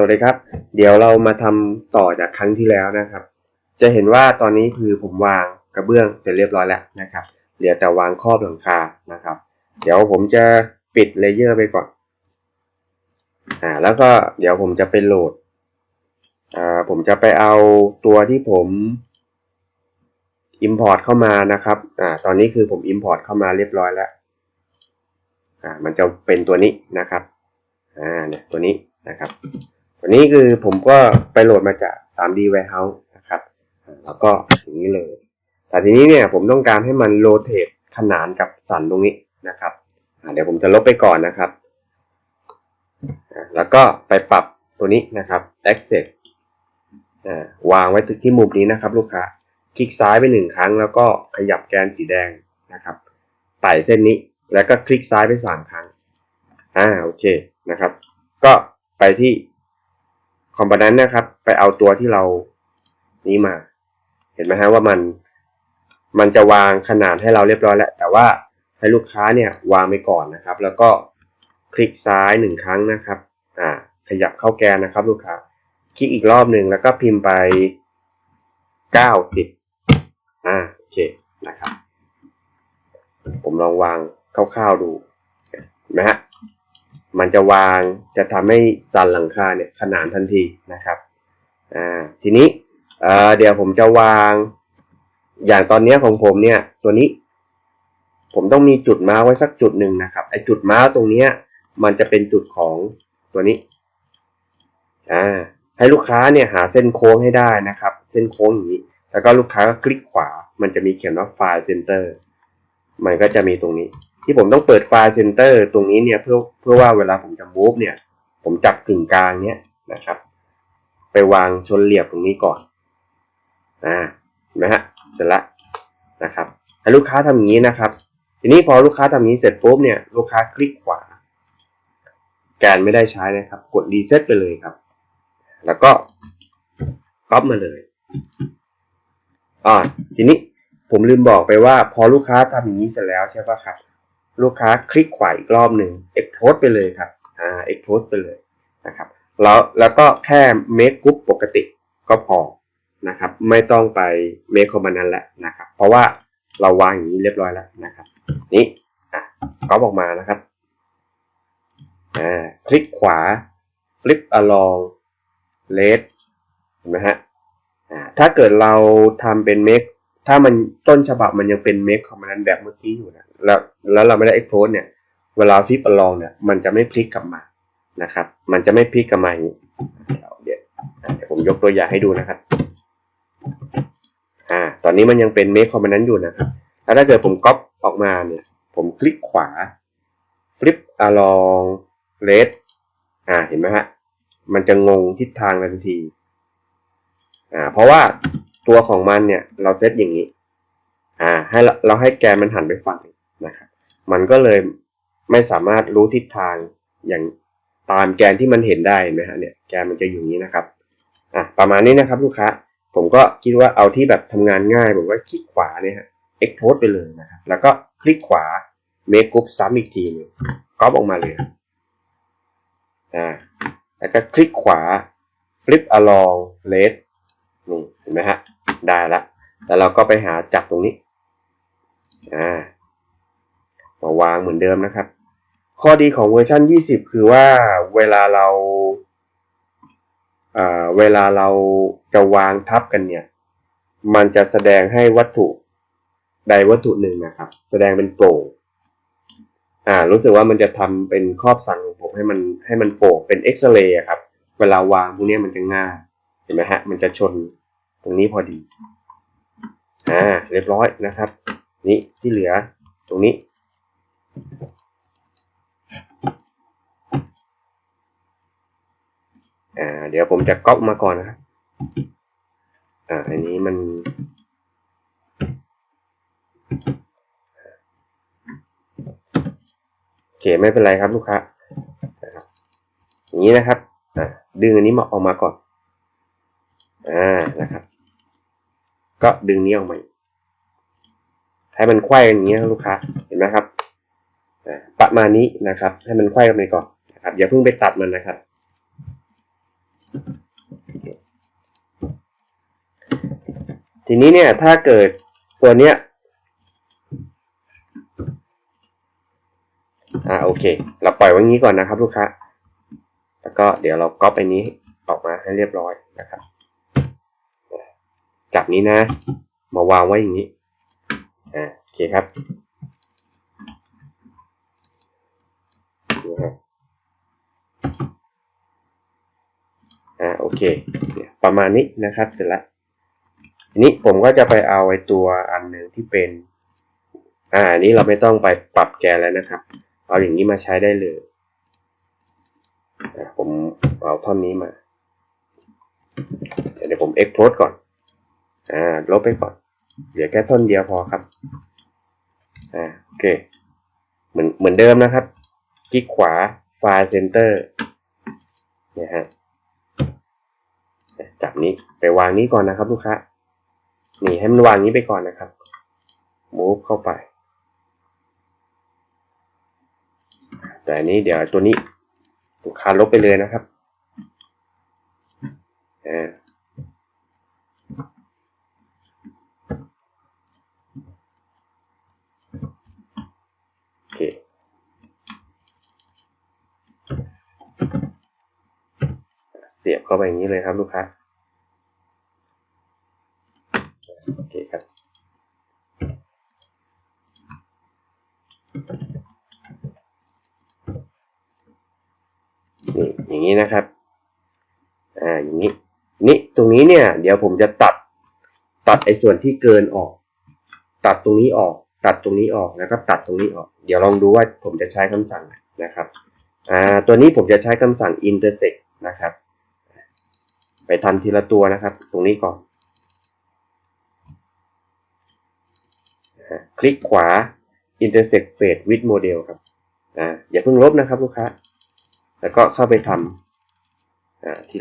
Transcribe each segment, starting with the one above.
วัสดีครับ เดี๋ยวเรามาทำต่อจากครั้งที่แล้วนะครับ จะเห็นว่าตอนนี้คือผมวางกระเบื้องเสร็จเรียบร้อยแล้วนะครับ เหลือแต่วางครอบหลังคานะครับ เดี๋ยวผมจะปิดเลเยอร์ไปก่อน อ่า แล้วก็เดี๋ยวผมจะไปโหลด อ่า ผมจะไปเอาตัวที่ผม Import เข้ามานะครับ อ่า ตอนนี้คือผม Import เข้ามาเรียบร้อยแล้ว อ่า มันจะเป็นตัวนี้นะครับ อ่า เนี่ย ตัวนี้นะครับ ตัวนี้คือผมก็ไปโหลดมาจาก 3D Warehouse นะครับ แล้วก็อย่างนี้เลย แต่ทีนี้เนี่ยผมต้องการให้มันโรเตทขนานกับสันตรงนี้นะครับเดี๋ยวผมจะลบไปก่อนนะครับ แล้วก็ไปปรับตัวนี้นะครับ Access วางไว้ที่มุมนี้นะครับ ลูกค้า คลิกซ้ายไปหนึ่งครั้ง แล้วก็ขยับแกนสีแดงนะครับ ไต่เส้นนี้ แล้วก็คลิกซ้ายไปสามครั้ง อ่า โอเคนะครับ ก็ไปที่ คอมโพเนนต์นะครับ ไปเอาตัวที่เรานี้มา เห็นไหมฮะว่ามันมันจะวางขนาดให้เราเรียบร้อยแล้ว แต่ว่าให้ลูกค้าเนี่ยวางไปก่อนนะครับ แล้วก็คลิกซ้ายหนึ่งครั้งนะครับ อ่า ขยับเข้าแกนนะครับ ลูกค้า คลิกอีกรอบหนึ่งแล้วก็พิมพ์ไปเก้าสิบอ่าโอเคนะครับ ผมลองวางคร่าวๆดูเห็นไหมฮะ มันจะวางจะทำให้สันหลังคาเนี่ยขนานทันทีนะครับอ่าทีนี้เอ่อเดี๋ยวผมจะวางอย่างตอนนี้ของผมเนี่ยตัวนี้ ผมต้องมีจุดมาร์ไว้สักจุดหนึ่งนะครับไอจุดมาร์ตรงเนี้ยมันจะเป็นจุดของตัวนี้อ่าให้ลูกค้าเนี่ยหาเส้นโค้งให้ได้นะครับ เส้นโค้งอย่างนี้ แล้วก็ลูกค้าก็คลิกขวา มันจะมีเขียนว่าไฟล์เซนเตอร์มันก็จะมีตรงนี้ ที่ผมต้องเปิดไฟล์เซนเตอร์ตรงนี้เนี่ยเพื่อเพื่อว่าเวลาผมจะ move เนี่ย ผมจับกึ่งกลางเนี้ยนะครับ ไปวางชนเหลี่ยมตรงนี้ก่อนอ่าเห็นไหมฮะเสร็จแล้วนะครับให้ลูกค้าทำอย่างนี้นะครับ ทีนี้พอลูกค้าทำอย่างนี้เสร็จปุ๊บเนี่ยลูกค้าคลิกขวาแกนไม่ได้ใช้นะครับ กดรีเซ็ตไปเลยครับ แล้วก็ก๊อปมาเลยอ่าทีนี้ผมลืมบอกไปว่า พอลูกค้าทำอย่างนี้เสร็จแล้วใช่ปะครับ ลูกค้าคลิกขวาอีกรอบหนึ่ง export ไปเลยครับอ่า export ไปเลยนะครับแล้วแล้วก็แค่ make group ปกติก็พอนะครับไม่ต้องไป make command แล้วนะครับเพราะว่าเราวางอย่างนี้เรียบร้อยแล้วนะครับนี่อะก๊อปออกมานะครับอ่าคลิกขวา flip along left เห็นไหมฮะอ่าถ้าเกิดเราทำเป็น make ถ้ามันต้นฉบับมันยังเป็น make command แบบเมื่อกี้อยู่นะ แล้วแล้วเราไม่ได้ export เนี่ย เวลา flip along เนี่ย มันจะไม่พลิกกลับมานะครับ มันจะไม่พลิกกลับมาอย่างนี้เดี๋ยวเดี๋ยวผมยกตัวอย่างให้ดูนะครับ อ่า ตอนนี้มันยังเป็น make command อยู่นะครับแล้วถ้าเกิดผมก๊อปออกมาเนี่ย ผมคลิกขวา flip along left อ่า เห็นไหมฮะ มันจะงงทิศทางทันที อ่า เพราะว่าตัวของมันเนี่ย เราเซตอย่างนี้ อ่า ให้เราให้แกนมันหันไปฝั่ง มันก็เลยไม่สามารถรู้ทิศทางอย่างตามแกนที่มันเห็นได้เห็นไหมฮะเนี่ยแกนมันจะอยู่นี้นะครับอะประมาณนี้นะครับ ลูกค้า ผมก็คิดว่าเอาที่แบบทำงานง่ายผมก็คลิกขวาเนี่ยฮะ export ไปเลยนะครับแล้วก็คลิกขวา make group ซ้ำอีกทีนึงก๊อปออกมาเลยอ่าแล้วก็คลิกขวา flip along left นี่เห็นไหมฮะได้ละแล้วเราก็ไปหาจับตรงนี้อ่า มาวางเหมือนเดิมนะครับ ข้อดีของเวอร์ชัน20 คือว่าเวลาเราเวลาเราจะวางทับกันเนี่ย มันจะแสดงให้วัตถุใดวัตถุหนึ่งนะครับ แสดงเป็นโปร่งอ่า รู้สึกว่ามันจะทำเป็นครอบสันของผมให้มันให้มันโปร่งเป็นเอ็กซเรย์ครับ เวลาวางพวกนี้มันจะง่ายเห็นไหมฮะ มันจะชนตรงนี้พอดี อ่า เรียบร้อยนะครับ นี่ที่เหลือตรงนี้ อ่า เดี๋ยวผมจะก๊อปมาก่อนนะครับ อ่า อันนี้มัน โอเค ไม่เป็นไรครับลูกค้าอย่างนี้นะครับ อ่า ดึงอันนี้มาออกมาก่อน อ่า นะครับ ก็ดึงนี้ออกมาให้มันไขว้กันอย่างนี้ครับลูกค้า เห็นไหมครับ ประมาณนี้นะครับ ให้มันไขว้กันไปก่อนนะครับอย่าเพิ่งไปตัดมันนะครับ ทีนี้เนี่ยถ้าเกิดตัวเนี้ยอ่าโอเค เราปล่อยไว้งี้ก่อนนะครับ ลูกค้าแล้วก็เดี๋ยวเราก๊อปไปนี้ออกมาให้เรียบร้อยนะครับจับนี้นะ มาวางไว้อย่างนี้อ่าโอเคครับ นี่ครับอ่าโอเค ประมาณนี้นะครับเสร็จแล้วทีนี้ผมก็จะไปเอาไอ้ตัวอันหนึ่งที่เป็น อ่าอันนี้เราไม่ต้องไปปรับแกนแล้วนะครับ เอาอย่างนี้มาใช้ได้เลยอ่าผมเอาท่อนนี้มา เดี๋ยวผม export ก่อน อ่า ลบไปก่อน เหลือแค่ท่อนเดียวพอครับ อ่า โอเค เหมือนเหมือนเดิมนะครับ คลิกขวาไฟล์เซนเตอร์นี่ยฮะจับนี้ไปวางนี้ก่อนนะครับลูกค้านี่ให้มันวางนี้ไปก่อนนะครับ move เข้าไป แต่นนี้เดี๋ยวตัวนี้ลูกค้าลบไปเลยนะครับอ่า โอเค เสียบเข้าไปอย่างนี้เลยครับลูกค้าโอเคครับ นี่อย่างนี้นะครับ อ่า อย่างนี้ นี่ ตรงนี้เนี่ย เดี๋ยวผมจะตัด ตัดไอ้ส่วนที่เกินออก ตัดตรงนี้ออก ตัดตรงนี้ออก แล้วก็ตัดตรงนี้ออก เดี๋ยวลองดูว่าผมจะใช้คำสั่งนะครับ อ่าตัวนี้ผมจะใช้คำสั่ง intersect นะครับ ไปทำทีละตัวนะครับ ตรงนี้ก่อน คลิกขวา intersect face with model ครับอ่าอย่าเพิ่งลบนะครับลูกค้า แล้วก็เข้าไปทำอ่าที่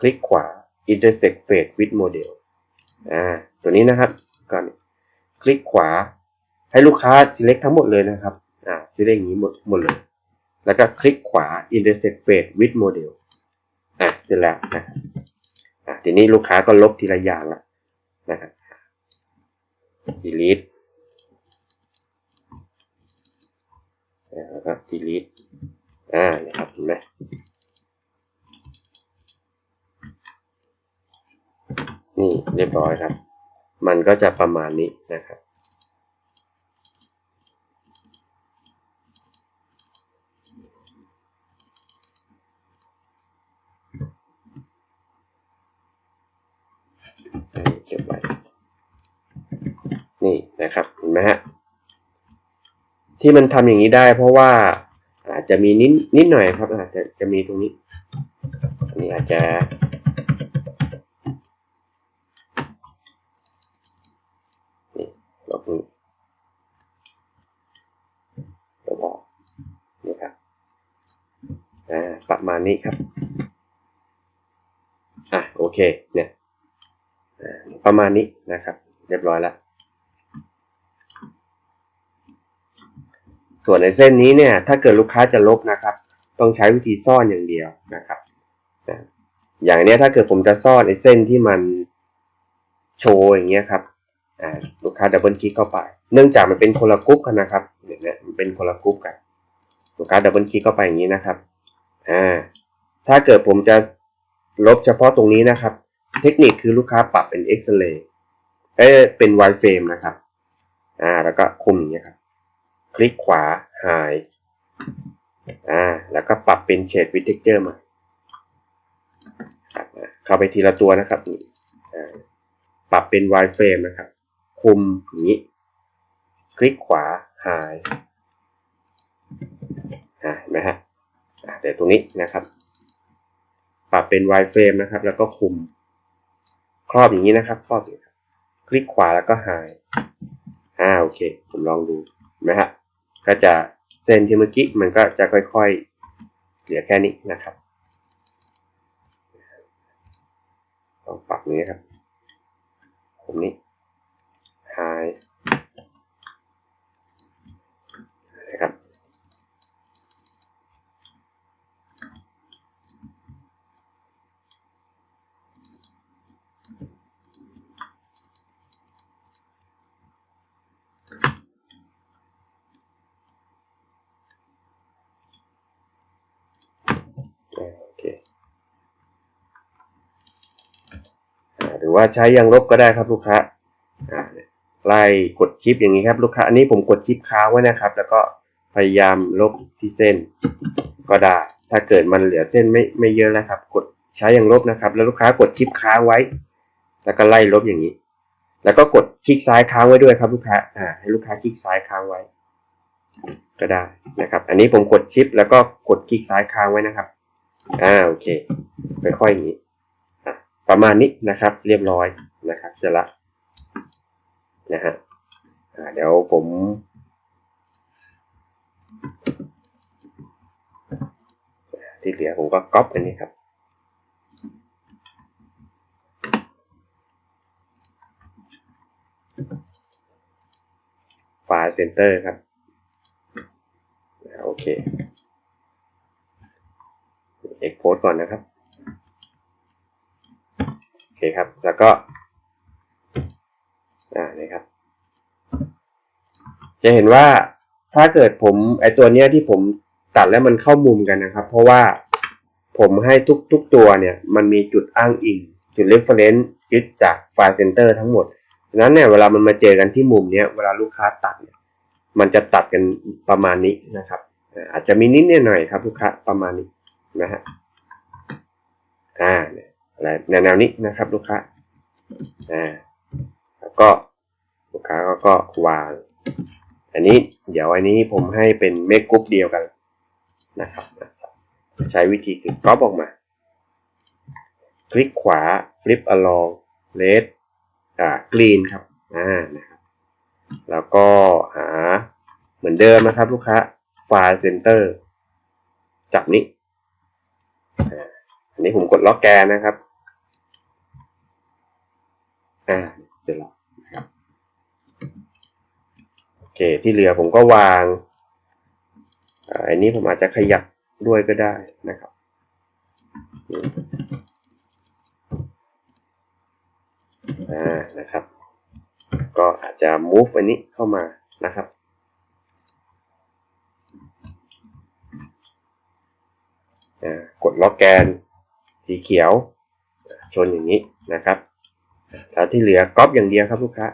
คลิกขวา intersect face with model อ่าตัวนี้นะครับก่อนคลิกขวาให้ลูกค้า select ทั้งหมดเลยนะครับอ่า select อย่างนี้หมดหมดเลย แล้วก็คลิกขวา intersect face with model อะเสร็จแล้วนะอะทีนี้ลูกค้าก็ลบทีละอย่างละนะครับ delete แล้วก็ delete อ่านะครับเห็นไหมนี่เรียบร้อยครับ มันก็จะประมาณนี้นะครับ เก็บไว้นี่นะครับเห็นไหมฮะ ที่มันทำอย่างนี้ได้ เพราะว่าอาจจะมีนิดนิดหน่อยครับ อาจจะจะมีตรงนี้อันนี้อาจจะ นี่ลบนี้ลบออกนี่ครับอ่าประมาณนี้ครับอะโอเคเนี่ยอ่าประมาณนี้นะครับ เรียบร้อยแล้ว ส่วนในเส้นนี้เนี่ยถ้าเกิดลูกค้าจะลบนะครับ ต้องใช้วิธีซ่อนอย่างเดียวนะครับอย่างเนี้ยถ้าเกิดผมจะซ่อนในเส้นที่มันโชว์อย่างเงี้ยครับลูกค้าดับเบิลคลิกเข้าไป เนื่องจากมันเป็นคนละกรุ๊ปกันนะครับเนี่ยเนี่ยมันเป็นคนละกรุ๊ปกัน ลูกค้าดับเบิลคลิกเข้าไปอย่างนี้นะครับอ่าถ้าเกิดผมจะลบเฉพาะตรงนี้นะครับ เทคนิคคือลูกค้าปรับเป็น X-ray เอ้ยเป็น wireframe นะครับ อ่า แล้วก็คุมอย่างเงี้ยครับ คลิกขวา hide อ่าแล้วก็ปรับเป็น shade with texture ใหม่ครับเข้าไปทีละตัวนะครับอ่าปรับเป็น wireframe นะครับ คุมอย่างนี้ คลิกขวา hide อ่าเห็นไหมฮะอ่าเดี๋ยวตรงนี้นะครับ ปรับเป็น wireframe นะครับ แล้วก็คุม ครอบอย่างนี้นะครับ ครอบอย่างนี้คลิกขวาแล้วก็ hide อ่าโอเค ผมลองดูเห็นไหมฮะ ก็จะเส้นที่เมื่อกี้มันก็จะค่อยๆ เหลือแค่นี้นะครับลองปรับนี้ครับผมนี้ high นะครับ อ ว่าใช้ยางลบก็ได้ครับลูกค้าไล่กดชิปอย่างนี้ครับลูกค้า อันนี้ผมกดชิปค้างไว้นะครับ แล้วก็พยายามลบที่เส้นก็ได้ ถ้าเกิดมันเหลือเส้นไม่ไม่เยอะแล้วครับ กดใช้ยางลบนะครับ แล้วลูกค้ากดชิปค้างไว้ แล้วก็ไล่ลบอย่างนี้ แล้วก็กดคลิกซ้ายค้างไว้ด้วยครับลูกค้า อ่า ให้ลูกค้าคลิกซ้ายค้างไว้ ก็ได้นะครับ อันนี้ผมกดชิปแล้วก็กดคลิกซ้ายค้างไว้นะครับ อ่า โอเค ค่อยๆอย่างนี้ ประมาณนี้นะครับ เรียบร้อยนะครับเสร็จละนะฮะเดี๋ยวผมที่เหลือผมก็ก๊อปอันนี้ครับไฟล์เซนเตอร์ครับโอเคเอ็กโพสก่อนนะครับ อเคครับ แล้วก็อ่านี่ครับ จะเห็นว่าถ้าเกิดผมไอตัวเนี้ยที่ผมตัดแล้วมันเข้ามุมกันนะครับ เพราะว่าผมให้ทุกทุกตัวเนี่ยมันมีจุดอ้างอิง จุด reference ยึดจากไฟล์เซนเตอร์ทั้งหมดดังนั้นเนี่ยเวลามันมาเจอกันที่มุมเนี้ยเวลาลูกค้าตัดเนี่ยมันจะตัดกันประมาณนี้นะครับอ่าจจะมีนิดหน่อยครับลูกค้าประมาณนี้นะฮะอ่าเนี่ย อะไรแนวนี้นะครับ ลูกค้าอ่าแล้วก็ลูกค้าก็ก็วาง อันนี้เดี๋ยวอันนี้ผมให้เป็นเมกกรุ๊ปเดียวกันนะครับใช้วิธีคือก๊อปออกมา คลิกขวา flip along red อ่า green ครับอ่านะครับแล้วก็หาเหมือนเดิมนะครับ ลูกค้า file center จับนี้อ่าอันนี้ผมกดล็อกแกนนะครับ อ่าเสร็จแล้วนะครับโอเคที่เหลือผมก็วางอ่าอันนี้ผมอาจจะขยับด้วยก็ได้นะครับอ่านะครับ ก็อาจจะ move อันนี้เข้ามานะครับอ่ากดล็อกแกนสีเขียวชนอย่างนี้นะครับ แล้วที่เหลือก๊อปอย่างเดียวครับลูกค้า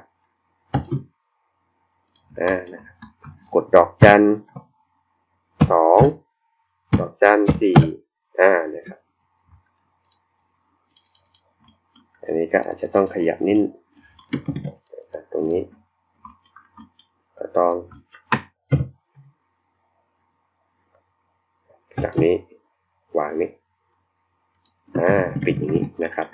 อ่านะครับกดดอกจันสองดอกจันสี่อ่านะครับ อันนี้ก็อาจจะต้องขยับนิดตรงนี้ก็ต้องจากนี้วางนี้อ่าปิดอย่างนี้นะครับ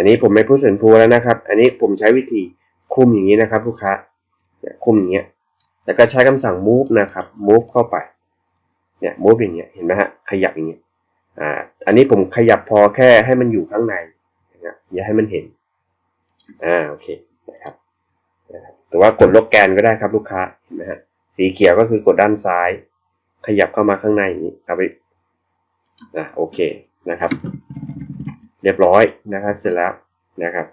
อันนี้ผมไม่พูดสินพูแล้วนะครับ อันนี้ผมใช้วิธีคุมอย่างนี้นะครับ ลูกค้าเนี่ยคุมอย่างเงี้ยแล้วก็ใช้คำสั่ง move นะครับ move เข้าไปเนี่ย move อย่างเงี้ยเห็นไหมฮะขยับอย่างเงี้ยอ่าอันนี้ผมขยับพอแค่ให้มันอยู่ข้างในนะอย่าให้มันเห็นอ่าโอเคนะครับนะครับหรือว่ากดลบแกนก็ได้ครับลูกค้าเห็นไหมฮะสีเขียวก็คือกดด้านซ้าย ขยับเข้ามาข้างในอย่างนี้ครับอ่าโอเคนะครับ เรียบร้อยนะครับ เสร็จแล้วนะครับ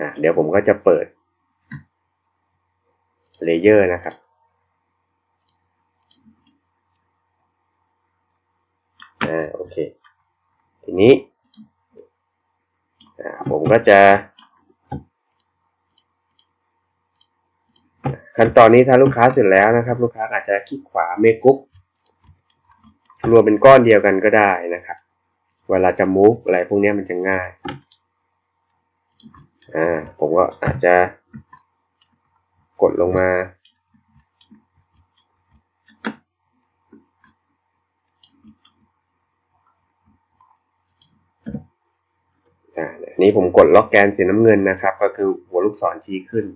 อ่าเดี๋ยวผมก็จะเปิดเลเยอร์นะครับ อ่า โอเค ทีนี้ อ่า ผมก็จะ ขั้นตอนนี้ถ้าลูกค้าเสร็จแล้วนะครับ ลูกค้าอาจจะคลิกขวาเมกุ๊กรวมเป็นก้อนเดียวกันก็ได้นะครับ เวลาจะ move อะไรพวกนี้มันจะง่าย อ่า ผมก็อาจจะกดลงมา อ่าอันนี้ผมกดล็อกแกนสีน้ำเงินนะครับ ก็คือหัวลูกศรชี้ขึ้น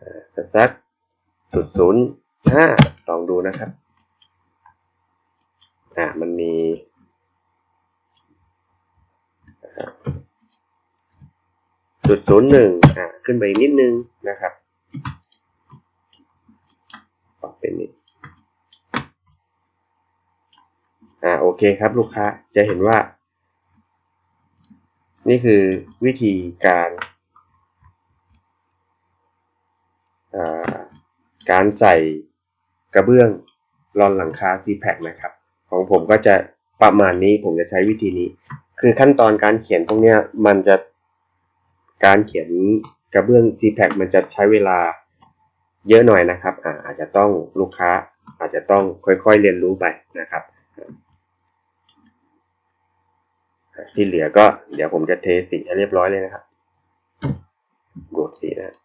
อ่าสักจุดศูนย์ห้าลองดูนะครับ อ่า มันมี จุดศูนย์หนึ่งอ่าขึ้นไปนิดนึงนะครับปรับเป็นนี้อ่าโอเคครับลูกค้าจะเห็นว่า นี่คือวิธีการาการใส่กระเบื้องรอนหลังคา c p a c นะครับ ของผมก็จะประมาณนี้ผมจะใช้วิธีนี้ คือขั้นตอนการเขียนพวกเนี้ยมันจะการเขียนกระเบื้อง c p a c มันจะใช้เวลาเยอะหน่อยนะครับอาอาจจะต้องลูกค้าอาจจะต้องค่อยๆเรียนรู้ไปนะครับ ที่เหลือก็เดี๋ยวผมจะเทสีให้เรียบร้อยเลยนะครับโดดสีนะ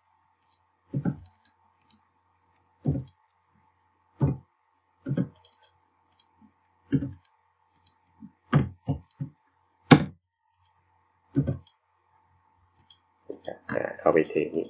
อ่า เอาไปเทนี่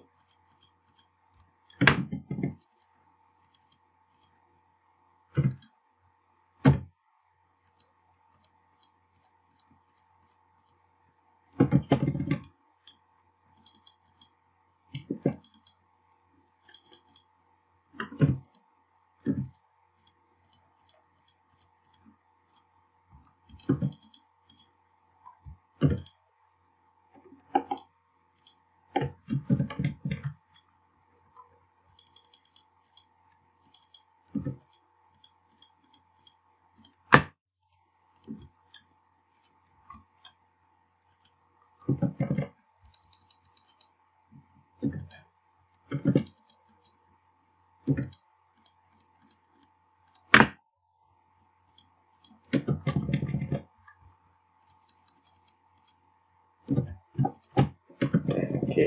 อ่าโอเค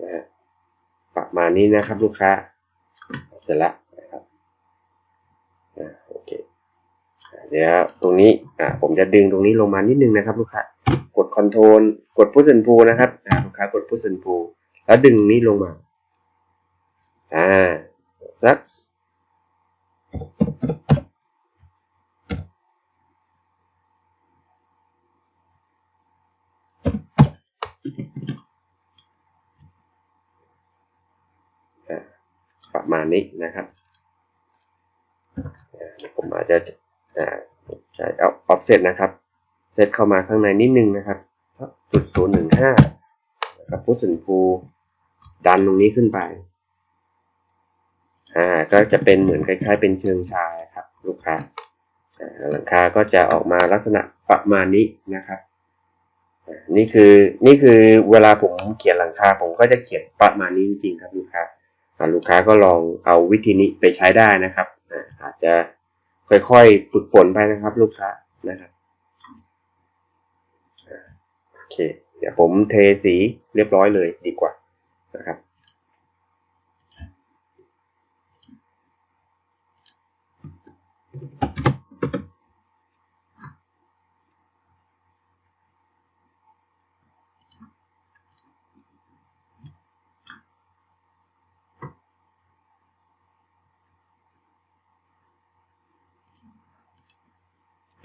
นะฮะประมาณ นี้นะครับ ลูกค้าเสร็จแล้วนะครับอ่าโอเคเดี๋ยวตรงนี้อ่าผมจะดึงตรงนี้ลงมานิดนึงนะครับ ลูกค้ากดคอนโทรลกดพุชเซนพูนะครับอ่าลูกค้ากดพุชเซนพูแล้วดึงนี้ลงมาอ่าสักอ่า ประมาณนี้นะครับผมอาจจะใช้เอาออฟเซตนะครับ เซตเข้ามาข้างในนิดนึงนะครับจุดศูนย์หนึ่งห้านะครับพุช and pull ดันตรงนี้ขึ้นไป อ่า ก็จะเป็นเหมือนคล้าย ๆ เป็นเชิงชายครับ ลูกค้าหลังคาก็จะออกมาลักษณะประมาณนี้นะครับอ่านี่คือนี่คือเวลาผมเขียนหลังคาผมก็จะเขียนประมาณนี้จริงๆครับลูกค้า ลูกค้าก็ลองเอาวิธีนี้ไปใช้ได้นะครับอาจจะค่อยๆฝึกฝนไปนะครับลูกค้านะครับโอเค เดี๋ยวผมเทสีเรียบร้อยเลยดีกว่านะครับ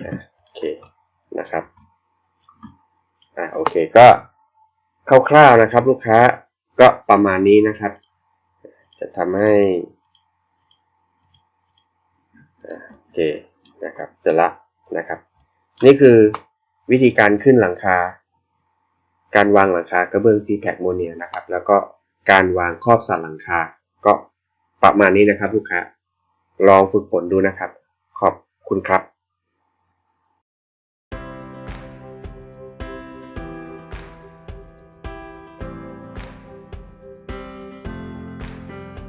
อ่าโอเคนะครับอ่าโอเคก็คร่าวๆนะครับ ลูกค้าก็ประมาณนี้นะครับ จะทำให้โอเคนะครับเสร็จละนะครับ นี่คือวิธีการขึ้นหลังคา การวางหลังคากระเบื้องซีแพคโมเนียนะครับ แล้วก็การวางครอบสันหลังคา ก็ประมาณนี้นะครับ ลูกค้า ลองฝึกฝนดูนะครับ ขอบคุณครับ